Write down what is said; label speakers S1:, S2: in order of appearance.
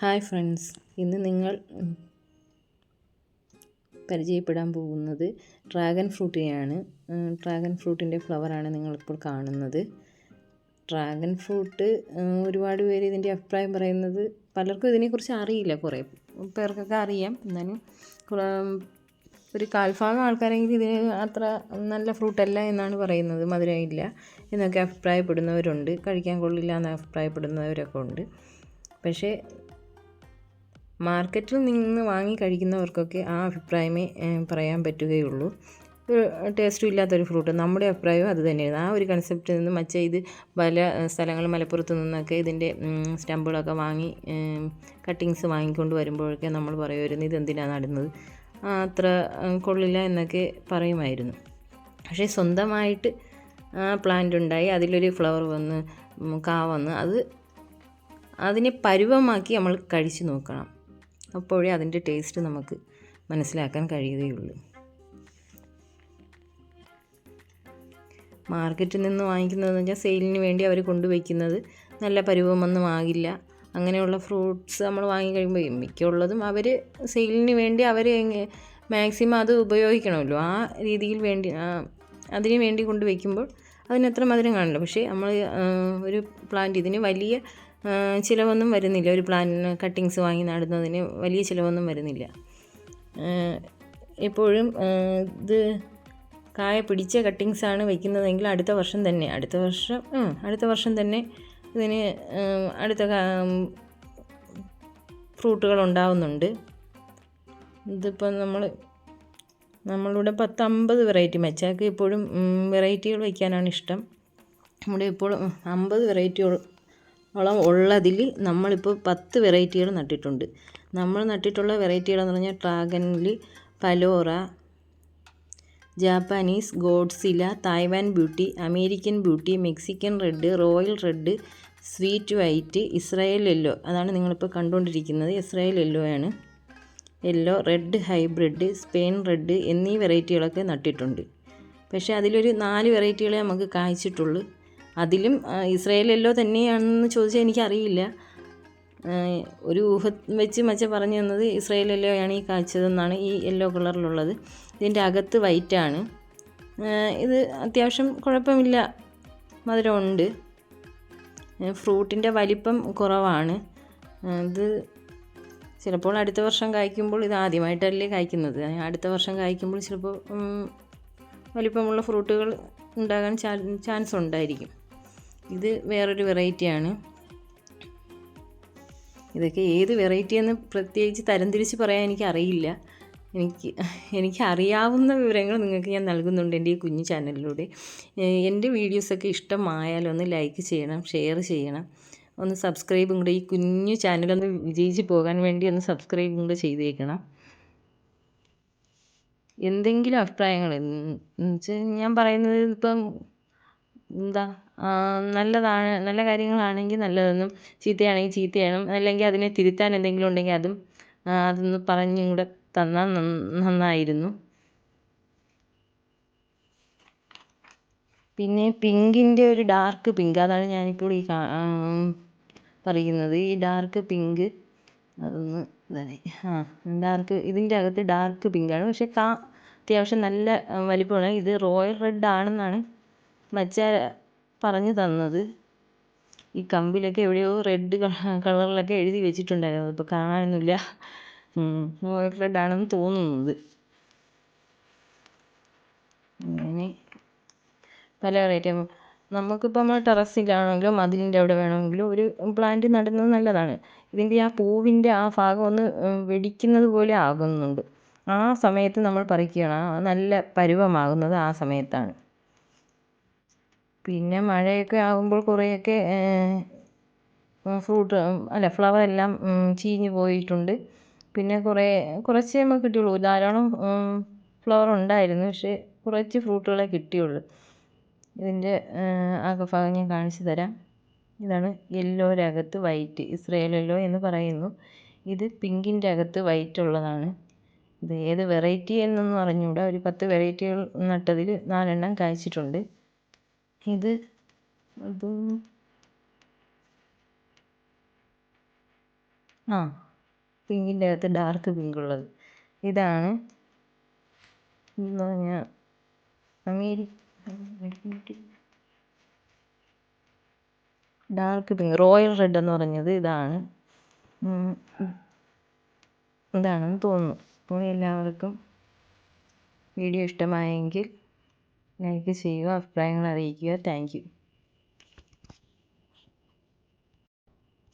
S1: Hi friends ഇന്ന് നിങ്ങൾ പരിചയപ്പെടാൻ പോകുന്നത് ഡ്രാഗൺ ഫ്രൂട്ടിനെയാണ്. ഡ്രാഗൺ ഫ്രൂട്ടിന്റെ ഫ്ലവറാണ് നിങ്ങളിപ്പോൾ കാണുന്നത്. ഡ്രാഗൺ ഫ്രൂട്ട് ഒരുപാട് പേര് ഇതിന്റെ അഭിപ്രായം പറയുന്നത് പലർക്കും ഇതിനെക്കുറിച്ച് അറിയില്ല കുറേ പേർക്കൊക്കെ അറിയാം. എന്നാലും ഒരു കാൽഭാഗം ആൾക്കാരെങ്കിലും ഇതിന് അത്ര നല്ല ഫ്രൂട്ടല്ല എന്നാണ് പറയുന്നത്. മധുരമില്ല എന്നൊക്കെ അഭിപ്രായപ്പെടുന്നവരുണ്ട്. കഴിക്കാൻ കൊള്ളില്ല എന്ന് അഭിപ്രായപ്പെടുന്നവരൊക്കെ ഉണ്ട്. പക്ഷേ മാർക്കറ്റിൽ നിന്ന് വാങ്ങി കഴിക്കുന്നവർക്കൊക്കെ ആ അഭിപ്രായമേ പറയാൻ പറ്റുകയുള്ളൂ. ടേസ്റ്റും ഇല്ലാത്തൊരു ഫ്രൂട്ട് നമ്മുടെ അഭിപ്രായവും അത് തന്നെയാണ് ആ ഒരു കൺസെപ്റ്റിൽ നിന്ന് മറ്റേ ഇത് പല സ്ഥലങ്ങൾ മലപ്പുറത്ത് നിന്നൊക്കെ ഇതിന്റെ സ്റ്റമ്പുകളൊക്കെ വാങ്ങി കട്ടിങ്സ് വാങ്ങിക്കൊണ്ട് വരുമ്പോഴൊക്കെ നമ്മൾ പറയുമായിരുന്നു ഇതെന്തിനാണ് നടുന്നത്? അത്ര കൊള്ളില്ല എന്നൊക്കെ പറയുമായിരുന്നു. പക്ഷേ സ്വന്തമായിട്ട് ആ പ്ലാന്റ് ഉണ്ടായി അതിലൊരു ഫ്ലവർ വന്ന് കാ വന്ന് അത് അതിനെ പരുവമാക്കി നമ്മൾ കഴിച്ചു നോക്കണം. അപ്പോഴേ അതിന്റെ ടേസ്റ്റ് നമുക്ക് മനസ്സിലാക്കാൻ കഴിയുകയുള്ളൂ. മാർക്കറ്റിൽ നിന്ന് വാങ്ങിക്കുന്നതെന്ന് വെച്ചാൽ സെയിലിന് വേണ്ടി അവർ കൊണ്ടുവയ്ക്കുന്നത് നല്ല പരുവമൊന്നും ആകില്ല. അങ്ങനെയുള്ള ഫ്രൂട്ട്സ് നമ്മൾ വാങ്ങി കഴിയുമ്പോൾ മിക്കുള്ളതും അവർ സെയിലിന് വേണ്ടി അവർ മാക്സിമം അത് ഉപയോഗിക്കണമല്ലോ. ആ രീതിയിൽ വേണ്ടി അതിന് വേണ്ടി കൊണ്ട് വയ്ക്കുമ്പോൾ അതിനത്ര മധുരം കാണില്ല. പക്ഷേ നമ്മൾ ഒരു പ്ലാന്റ് ഇതിന് വലിയ ചിലവൊന്നും വരുന്നില്ല. ഒരു പ്ലാന്റിന് കട്ടിങ്സ് വാങ്ങി നടുന്നതിന് വലിയ ചിലവൊന്നും വരുന്നില്ല. എപ്പോഴും ഇത് കായ പിടിച്ച കട്ടിങ്സ് ആണ് വയ്ക്കുന്നതെങ്കിൽ അടുത്ത വർഷം തന്നെ. അടുത്ത വർഷം അടുത്ത വർഷം തന്നെ ഇതിന് അടുത്ത ഫ്രൂട്ടുകൾ ഉണ്ടാവുന്നുണ്ട്. ഇതിപ്പോൾ നമ്മൾ നമ്മളിവിടെ പത്ത് അമ്പത് വെറൈറ്റി മച്ചാക്ക് ഇപ്പോഴും വെറൈറ്റികൾ വയ്ക്കാനാണ് ഇഷ്ടം. നമ്മുടെ ഇപ്പോൾ അമ്പത് വെറൈറ്റിയോളം ഉള്ളതിൽ നമ്മളിപ്പോൾ പത്ത് വെറൈറ്റികൾ നട്ടിട്ടുണ്ട്. നമ്മൾ നട്ടിട്ടുള്ള വെറൈറ്റികളെന്ന് പറഞ്ഞാൽ ഡ്രാഗനിൽ Palora Japanese Godzilla Taiwan beauty American beauty Mexican red royal red sweet white Israel yellow. അതാണ് നിങ്ങളിപ്പോൾ കണ്ടുകൊണ്ടിരിക്കുന്നത്. ഇസ്രായേൽ യെല്ലോ ആണ്. Yellow red hybrid Spain red എന്നീ വെറൈറ്റികളൊക്കെ നട്ടിട്ടുണ്ട്. പക്ഷേ അതിലൊരു നാല് വെറൈറ്റികളെ നമുക്ക് കായ്ച്ചിട്ടുള്ളൂ. അതിലും ഇസ്രയേലല്ലോ തന്നെയാണെന്ന് ചോദിച്ചാൽ എനിക്കറിയില്ല. ഒരു ഊഹം വെച്ച് മച്ച പറഞ്ഞു തന്നത് ഇസ്രയേലല്ലോയാണ് ഈ കാഴ്ചതെന്നാണ് ഈ യെല്ലോ കളറിലുള്ളത്. ഇതിന്റെ അകത്ത് വൈറ്റാണ് ഇത് അത്യാവശ്യം കുഴപ്പമില്ല. മധുരമുണ്ട്. ഫ്രൂട്ടിന്റെ വലിപ്പം കുറവാണ്. ഇത് ചിലപ്പോൾ അടുത്ത വർഷം കായ്ക്കുമ്പോൾ ഇത് ആദ്യമായിട്ടല്ലേ കായ്ക്കുന്നത്. അടുത്ത വർഷം കായ്ക്കുമ്പോൾ ചിലപ്പോൾ വലിപ്പമുള്ള ഫ്രൂട്ടുകൾ ഉണ്ടാകാൻ ചാൻസ് ഉണ്ടായിരിക്കും. ഇത് വേറൊരു വെറൈറ്റിയാണ്. ഇതൊക്കെ ഏത് വെറൈറ്റി എന്ന് പ്രത്യേകിച്ച് തരംതിരിച്ച് പറയാൻ എനിക്ക് അറിയില്ല എനിക്ക് എനിക്ക് അറിയാവുന്ന വിവരങ്ങൾ നിങ്ങൾക്ക് ഞാൻ നൽകുന്നുണ്ട് എന്റെ ഈ കുഞ്ഞു ചാനലിലൂടെ. എന്റെ വീഡിയോസൊക്കെ ഇഷ്ടമായാൽ ഒന്ന് ലൈക്ക് ചെയ്യണം ഷെയർ ചെയ്യണം. ഒന്ന് സബ്സ്ക്രൈബും കൂടെ ഈ കുഞ്ഞു ചാനലൊന്ന് വിജയിച്ച് പോകാൻ വേണ്ടി ഒന്ന് സബ്സ്ക്രൈബും കൂടെ ചെയ്തേക്കണം. എന്തെങ്കിലും അഭിപ്രായങ്ങൾ എന്നുവെച്ചാൽ ഞാൻ പറയുന്നത് ഇപ്പം എന്താ നല്ലതാണ് നല്ല കാര്യങ്ങളാണെങ്കിൽ നല്ലതെന്നും ചീത്തയാണെങ്കിൽ ചീത്തയാണ് അല്ലെങ്കിൽ അതിനെ തിരുത്താൻ എന്തെങ്കിലും ഉണ്ടെങ്കിൽ അതും അതൊന്ന് പറഞ്ഞും കൂടെ തന്നാൽ നന്ന- നന്നായിരുന്നു. പിന്നെ പിങ്കിന്റെ ഒരു ഡാർക്ക് പിങ്ക് അതാണ് ഞാനിപ്പോൾ ഈ പറയുന്നത്. ഈ ഡാർക്ക് പിങ്ക് അതൊന്ന് ഇതായി. ആ ഡാർക്ക് ഇതിന്റെ അകത്ത് ഡാർക്ക് പിങ്കാണ് പക്ഷേ കാ അത്യാവശ്യം നല്ല വലിപ്പമാണ്. ഇത് റോയൽ റെഡ് ആണെന്നാണ് മച്ച പറഞ്ഞു തന്നത്. ഈ കമ്പിലൊക്കെ എവിടെയോ റെഡ് കളറിലൊക്കെ എഴുതി വെച്ചിട്ടുണ്ടായിരുന്നു. ഇപ്പോൾ കാണാനൊന്നുമില്ല. റോയൽ റെഡ് ആണെന്ന് തോന്നുന്നത്. അങ്ങനെ പല വെറൈറ്റി നമുക്കിപ്പോൾ നമ്മൾ ടെറസിലാണെങ്കിലും മതിലിന്റെ അവിടെ വേണമെങ്കിലും ഒരു പ്ലാന്റ് നടുന്നത് നല്ലതാണ്. ഇതിന്റെ ആ പൂവിന്റെ ആ ഭാഗം ഒന്ന് വെടിക്കുന്നത് പോലെ ആകുന്നുണ്ട്. ആ സമയത്ത് നമ്മൾ പറിക്കുകയാണ്. നല്ല പരുവമാകുന്നത് ആ സമയത്താണ്. പിന്നെ മഴയൊക്കെ ആകുമ്പോൾ കുറേയൊക്കെ ഫ്രൂട്ട് അല്ല ഫ്ലവർ എല്ലാം ചീഞ്ഞു പോയിട്ടുണ്ട്. പിന്നെ കുറേ കുറച്ചേ നമുക്ക് കിട്ടിയുള്ളൂ. ധാരാളം ഫ്ലവർ ഉണ്ടായിരുന്നു. പക്ഷേ കുറച്ച് ഫ്രൂട്ടുകളെ കിട്ടിയുള്ളൂ. ഇതിന്റെ ആകെ ഭാഗം ഞാൻ കാണിച്ചു തരാം. ഇതാണ് യെല്ലോയുടെ അകത്ത് വൈറ്റ് ഇസ്രയേൽ യെല്ലോ എന്ന് പറയുന്നു. ഇത് പിങ്കിന്റെ അകത്ത് വൈറ്റ് ഉള്ളതാണ്. ഇത് ഏത് വെറൈറ്റി എന്നൊന്നും അറിഞ്ഞുകൂടാ. ഒരു പത്ത് വെറൈറ്റികൾ നട്ടതിൽ നാലെണ്ണം കായ്ച്ചിട്ടുണ്ട്. ഇത് ഇതും ആ പിങ്കിന്റെ അകത്ത് ഡാർക്ക് പിങ്ക് ഉള്ളത്. ഇതാണ് ഞാൻ America dark pink royal red എന്ന് പറഞ്ഞത് ഇതാണ്. ഇതാണെന്ന് തോന്നുന്നു. അപ്പോൾ എല്ലാവർക്കും വീഡിയോ ഇഷ്ടമായെങ്കിൽ ലൈക്ക് ചെയ്യുക അഭിപ്രായങ്ങൾ അറിയിക്കുക. താങ്ക്